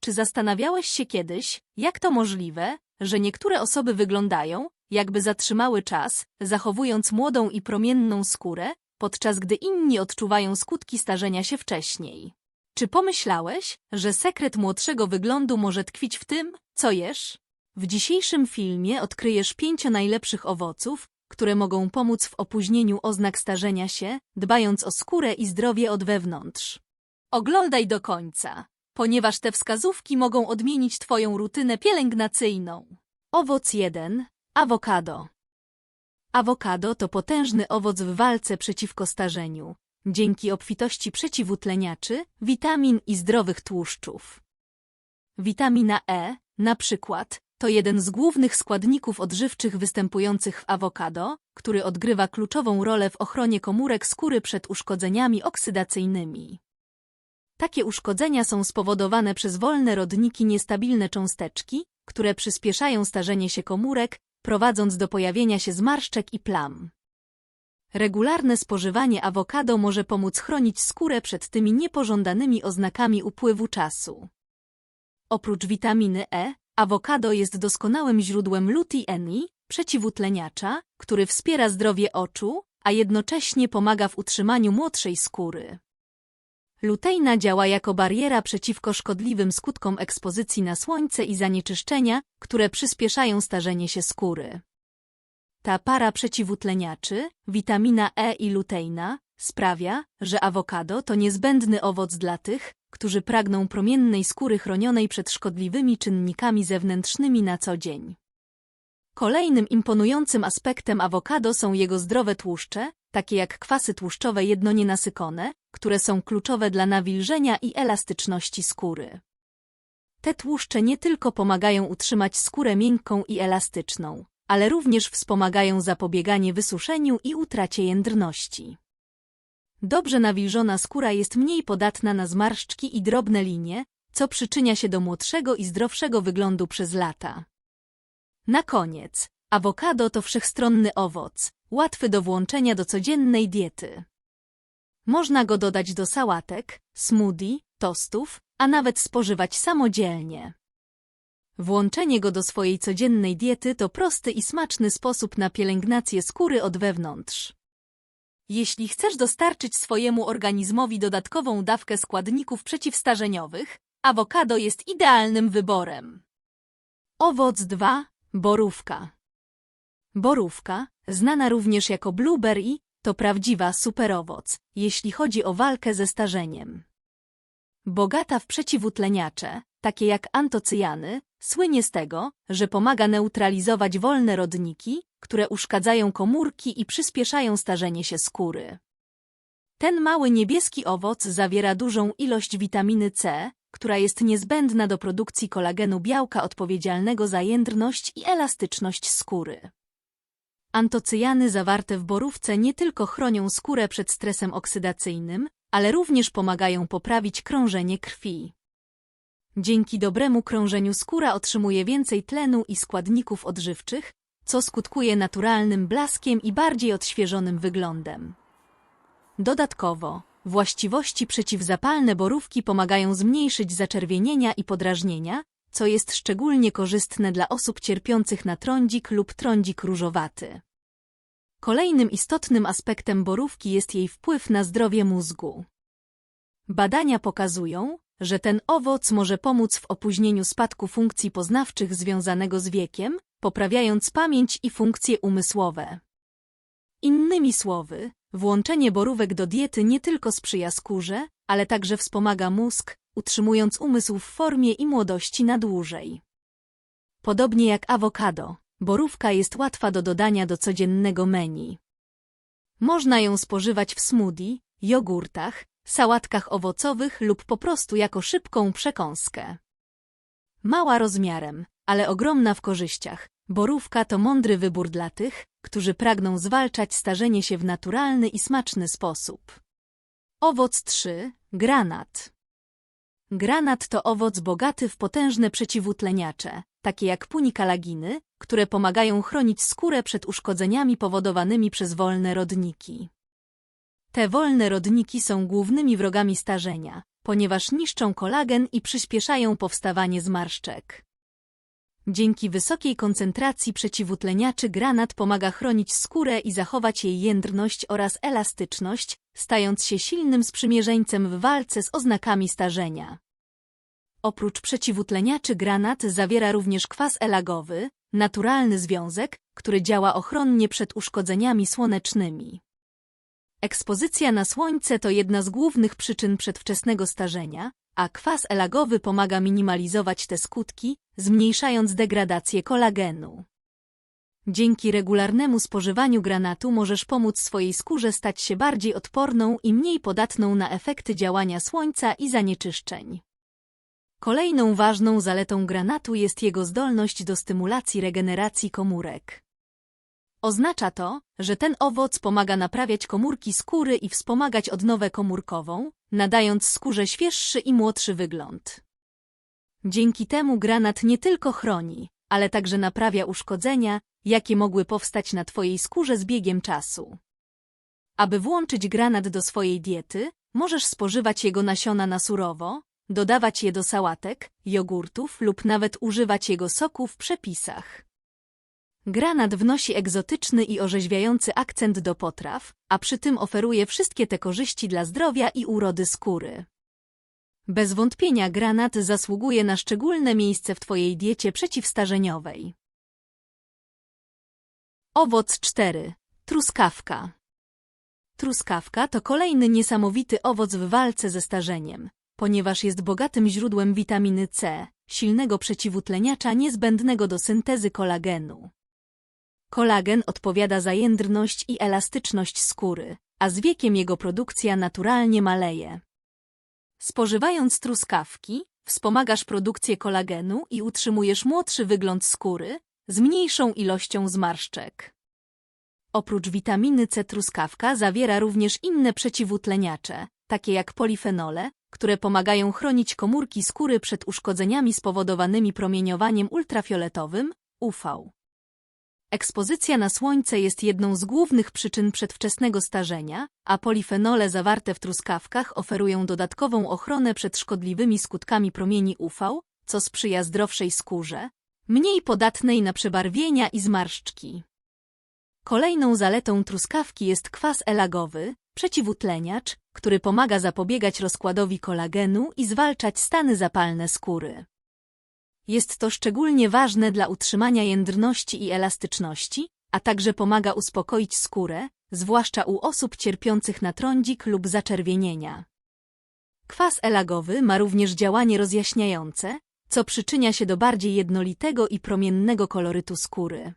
Czy zastanawiałeś się kiedyś, jak to możliwe, że niektóre osoby wyglądają, jakby zatrzymały czas, zachowując młodą i promienną skórę, podczas gdy inni odczuwają skutki starzenia się wcześniej? Czy pomyślałeś, że sekret młodszego wyglądu może tkwić w tym, co jesz? W dzisiejszym filmie odkryjesz pięcio najlepszych owoców, które mogą pomóc w opóźnieniu oznak starzenia się, dbając o skórę i zdrowie od wewnątrz. Oglądaj do końca, ponieważ te wskazówki mogą odmienić Twoją rutynę pielęgnacyjną. Owoc 1. Awokado. Awokado to potężny owoc w walce przeciwko starzeniu, dzięki obfitości przeciwutleniaczy, witamin i zdrowych tłuszczów. Witamina E, na przykład, to jeden z głównych składników odżywczych występujących w awokado, który odgrywa kluczową rolę w ochronie komórek skóry przed uszkodzeniami oksydacyjnymi. Takie uszkodzenia są spowodowane przez wolne rodniki niestabilne cząsteczki, które przyspieszają starzenie się komórek, prowadząc do pojawienia się zmarszczek i plam. Regularne spożywanie awokado może pomóc chronić skórę przed tymi niepożądanymi oznakami upływu czasu. Oprócz witaminy E, awokado jest doskonałym źródłem luteini, przeciwutleniacza, który wspiera zdrowie oczu, a jednocześnie pomaga w utrzymaniu młodszej skóry. Luteina działa jako bariera przeciwko szkodliwym skutkom ekspozycji na słońce i zanieczyszczenia, które przyspieszają starzenie się skóry. Ta para przeciwutleniaczy, witamina E i luteina, sprawia, że awokado to niezbędny owoc dla tych, którzy pragną promiennej skóry chronionej przed szkodliwymi czynnikami zewnętrznymi na co dzień. Kolejnym imponującym aspektem awokado są jego zdrowe tłuszcze, takie jak kwasy tłuszczowe jednonienasycone, które są kluczowe dla nawilżenia i elastyczności skóry. Te tłuszcze nie tylko pomagają utrzymać skórę miękką i elastyczną, ale również wspomagają zapobieganie wysuszeniu i utracie jędrności. Dobrze nawilżona skóra jest mniej podatna na zmarszczki i drobne linie, co przyczynia się do młodszego i zdrowszego wyglądu przez lata. Na koniec, awokado to wszechstronny owoc, łatwy do włączenia do codziennej diety. Można go dodać do sałatek, smoothie, tostów, a nawet spożywać samodzielnie. Włączenie go do swojej codziennej diety to prosty i smaczny sposób na pielęgnację skóry od wewnątrz. Jeśli chcesz dostarczyć swojemu organizmowi dodatkową dawkę składników przeciwstarzeniowych, awokado jest idealnym wyborem. Owoc 2. Borówka. Borówka, znana również jako blueberry, to prawdziwa superowoc, jeśli chodzi o walkę ze starzeniem. Bogata w przeciwutleniacze, takie jak antocyjany, słynie z tego, że pomaga neutralizować wolne rodniki, które uszkadzają komórki i przyspieszają starzenie się skóry. Ten mały niebieski owoc zawiera dużą ilość witaminy C, która jest niezbędna do produkcji kolagenu białka odpowiedzialnego za jędrność i elastyczność skóry. Antocyjany zawarte w borówce nie tylko chronią skórę przed stresem oksydacyjnym, ale również pomagają poprawić krążenie krwi. Dzięki dobremu krążeniu skóra otrzymuje więcej tlenu i składników odżywczych, co skutkuje naturalnym blaskiem i bardziej odświeżonym wyglądem. Dodatkowo, właściwości przeciwzapalne borówki pomagają zmniejszyć zaczerwienienia i podrażnienia, co jest szczególnie korzystne dla osób cierpiących na trądzik lub trądzik różowaty. Kolejnym istotnym aspektem borówki jest jej wpływ na zdrowie mózgu. Badania pokazują, że ten owoc może pomóc w opóźnieniu spadku funkcji poznawczych związanego z wiekiem, poprawiając pamięć i funkcje umysłowe. Innymi słowy, włączenie borówek do diety nie tylko sprzyja skórze, ale także wspomaga mózg, utrzymując umysł w formie i młodości na dłużej. Podobnie jak awokado, borówka jest łatwa do dodania do codziennego menu. Można ją spożywać w smoothie, jogurtach, sałatkach owocowych lub po prostu jako szybką przekąskę. Mała rozmiarem, ale ogromna w korzyściach, borówka to mądry wybór dla tych, którzy pragną zwalczać starzenie się w naturalny i smaczny sposób. Owoc 3. Granat. Granat to owoc bogaty w potężne przeciwutleniacze, takie jak punikalaginy, które pomagają chronić skórę przed uszkodzeniami powodowanymi przez wolne rodniki. Te wolne rodniki są głównymi wrogami starzenia, ponieważ niszczą kolagen i przyspieszają powstawanie zmarszczek. Dzięki wysokiej koncentracji przeciwutleniaczy granat pomaga chronić skórę i zachować jej jędrność oraz elastyczność, stając się silnym sprzymierzeńcem w walce z oznakami starzenia. Oprócz przeciwutleniaczy granat zawiera również kwas elagowy, naturalny związek, który działa ochronnie przed uszkodzeniami słonecznymi. Ekspozycja na słońce to jedna z głównych przyczyn przedwczesnego starzenia, a kwas elagowy pomaga minimalizować te skutki, zmniejszając degradację kolagenu. Dzięki regularnemu spożywaniu granatu możesz pomóc swojej skórze stać się bardziej odporną i mniej podatną na efekty działania słońca i zanieczyszczeń. Kolejną ważną zaletą granatu jest jego zdolność do stymulacji regeneracji komórek. Oznacza to, że ten owoc pomaga naprawiać komórki skóry i wspomagać odnowę komórkową, nadając skórze świeższy i młodszy wygląd. Dzięki temu granat nie tylko chroni, ale także naprawia uszkodzenia, jakie mogły powstać na Twojej skórze z biegiem czasu. Aby włączyć granat do swojej diety, możesz spożywać jego nasiona na surowo, dodawać je do sałatek, jogurtów lub nawet używać jego soku w przepisach. Granat wnosi egzotyczny i orzeźwiający akcent do potraw, a przy tym oferuje wszystkie te korzyści dla zdrowia i urody skóry. Bez wątpienia granat zasługuje na szczególne miejsce w Twojej diecie przeciwstarzeniowej. Owoc 4. Truskawka. Truskawka to kolejny niesamowity owoc w walce ze starzeniem, ponieważ jest bogatym źródłem witaminy C, silnego przeciwutleniacza niezbędnego do syntezy kolagenu. Kolagen odpowiada za jędrność i elastyczność skóry, a z wiekiem jego produkcja naturalnie maleje. Spożywając truskawki, wspomagasz produkcję kolagenu i utrzymujesz młodszy wygląd skóry z mniejszą ilością zmarszczek. Oprócz witaminy C truskawka zawiera również inne przeciwutleniacze, takie jak polifenole, które pomagają chronić komórki skóry przed uszkodzeniami spowodowanymi promieniowaniem ultrafioletowym UV. Ekspozycja na słońce jest jedną z głównych przyczyn przedwczesnego starzenia, a polifenole zawarte w truskawkach oferują dodatkową ochronę przed szkodliwymi skutkami promieni UV, co sprzyja zdrowszej skórze, mniej podatnej na przebarwienia i zmarszczki. Kolejną zaletą truskawki jest kwas elagowy, przeciwutleniacz, który pomaga zapobiegać rozkładowi kolagenu i zwalczać stany zapalne skóry. Jest to szczególnie ważne dla utrzymania jędrności i elastyczności, a także pomaga uspokoić skórę, zwłaszcza u osób cierpiących na trądzik lub zaczerwienienia. Kwas elagowy ma również działanie rozjaśniające, co przyczynia się do bardziej jednolitego i promiennego kolorytu skóry.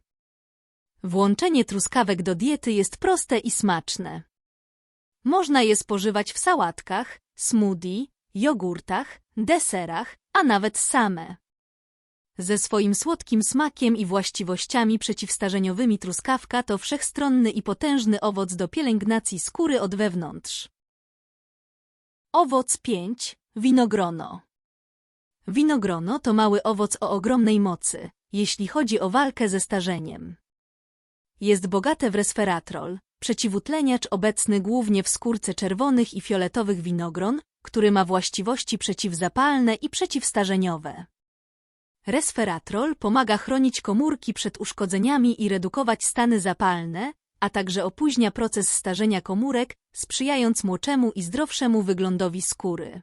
Włączenie truskawek do diety jest proste i smaczne. Można je spożywać w sałatkach, smoothie, jogurtach, deserach, a nawet same. Ze swoim słodkim smakiem i właściwościami przeciwstarzeniowymi truskawka to wszechstronny i potężny owoc do pielęgnacji skóry od wewnątrz. Owoc 5. Winogrono. Winogrono to mały owoc o ogromnej mocy, jeśli chodzi o walkę ze starzeniem. Jest bogate w resveratrol, przeciwutleniacz obecny głównie w skórce czerwonych i fioletowych winogron, który ma właściwości przeciwzapalne i przeciwstarzeniowe. Resveratrol pomaga chronić komórki przed uszkodzeniami i redukować stany zapalne, a także opóźnia proces starzenia komórek, sprzyjając młoczemu i zdrowszemu wyglądowi skóry.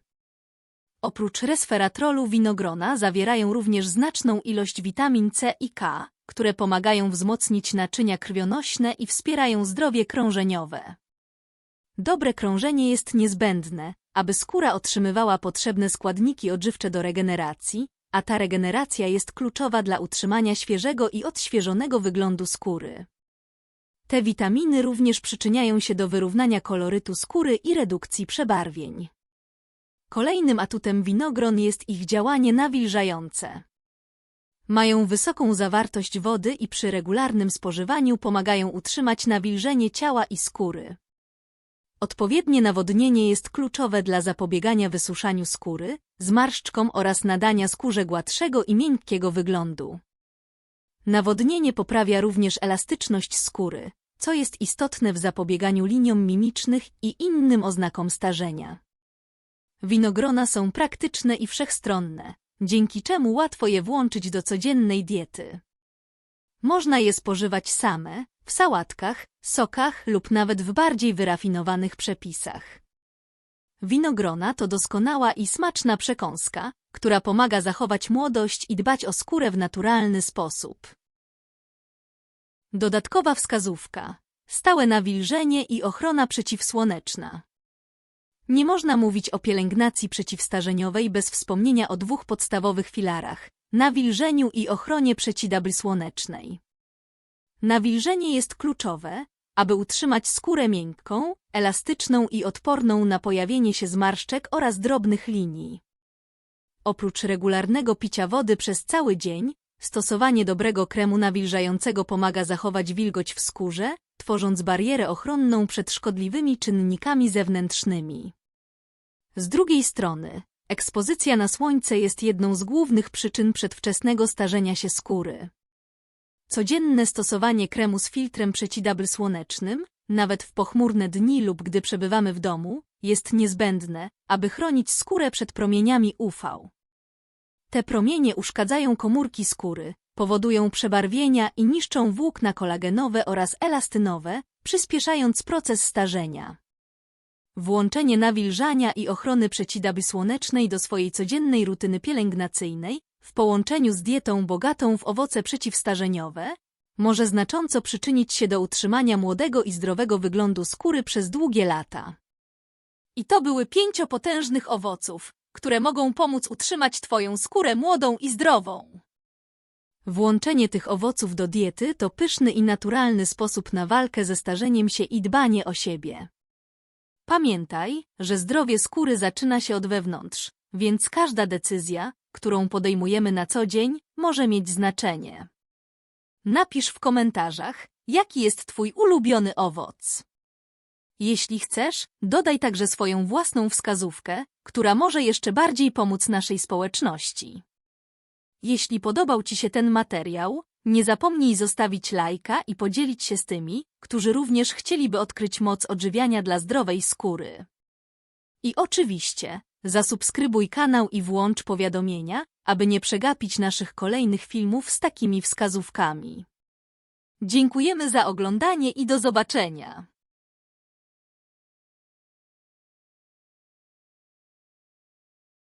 Oprócz resveratrolu winogrona zawierają również znaczną ilość witamin C i K, które pomagają wzmocnić naczynia krwionośne i wspierają zdrowie krążeniowe. Dobre krążenie jest niezbędne, aby skóra otrzymywała potrzebne składniki odżywcze do regeneracji, a ta regeneracja jest kluczowa dla utrzymania świeżego i odświeżonego wyglądu skóry. Te witaminy również przyczyniają się do wyrównania kolorytu skóry i redukcji przebarwień. Kolejnym atutem winogron jest ich działanie nawilżające. Mają wysoką zawartość wody i przy regularnym spożywaniu pomagają utrzymać nawilżenie ciała i skóry. Odpowiednie nawodnienie jest kluczowe dla zapobiegania wysuszaniu skóry, zmarszczkom oraz nadania skórze gładszego i miękkiego wyglądu. Nawodnienie poprawia również elastyczność skóry, co jest istotne w zapobieganiu liniom mimicznych i innym oznakom starzenia. Winogrona są praktyczne i wszechstronne, dzięki czemu łatwo je włączyć do codziennej diety. Można je spożywać same, w sałatkach, sokach lub nawet w bardziej wyrafinowanych przepisach. Winogrona to doskonała i smaczna przekąska, która pomaga zachować młodość i dbać o skórę w naturalny sposób. Dodatkowa wskazówka. Stałe nawilżenie i ochrona przeciwsłoneczna. Nie można mówić o pielęgnacji przeciwstarzeniowej bez wspomnienia o dwóch podstawowych filarach – nawilżeniu i ochronie przeciwsłonecznej. Nawilżenie jest kluczowe, aby utrzymać skórę miękką, elastyczną i odporną na pojawienie się zmarszczek oraz drobnych linii. Oprócz regularnego picia wody przez cały dzień, stosowanie dobrego kremu nawilżającego pomaga zachować wilgoć w skórze, tworząc barierę ochronną przed szkodliwymi czynnikami zewnętrznymi. Z drugiej strony, ekspozycja na słońce jest jedną z głównych przyczyn przedwczesnego starzenia się skóry. Codzienne stosowanie kremu z filtrem przeciwsłonecznym, nawet w pochmurne dni lub gdy przebywamy w domu, jest niezbędne, aby chronić skórę przed promieniami UV. Te promienie uszkadzają komórki skóry, powodują przebarwienia i niszczą włókna kolagenowe oraz elastynowe, przyspieszając proces starzenia. Włączenie nawilżania i ochrony przeciwsłonecznej do swojej codziennej rutyny pielęgnacyjnej, w połączeniu z dietą bogatą w owoce przeciwstarzeniowe, może znacząco przyczynić się do utrzymania młodego i zdrowego wyglądu skóry przez długie lata. I to były pięciopotężnych owoców, które mogą pomóc utrzymać Twoją skórę młodą i zdrową. Włączenie tych owoców do diety to pyszny i naturalny sposób na walkę ze starzeniem się i dbanie o siebie. Pamiętaj, że zdrowie skóry zaczyna się od wewnątrz, więc każda decyzja, którą podejmujemy na co dzień, może mieć znaczenie. Napisz w komentarzach, jaki jest Twój ulubiony owoc. Jeśli chcesz, dodaj także swoją własną wskazówkę, która może jeszcze bardziej pomóc naszej społeczności. Jeśli podobał Ci się ten materiał, nie zapomnij zostawić lajka i podzielić się z tymi, którzy również chcieliby odkryć moc odżywiania dla zdrowej skóry. I oczywiście, zasubskrybuj kanał i włącz powiadomienia, aby nie przegapić naszych kolejnych filmów z takimi wskazówkami. Dziękujemy za oglądanie i do zobaczenia!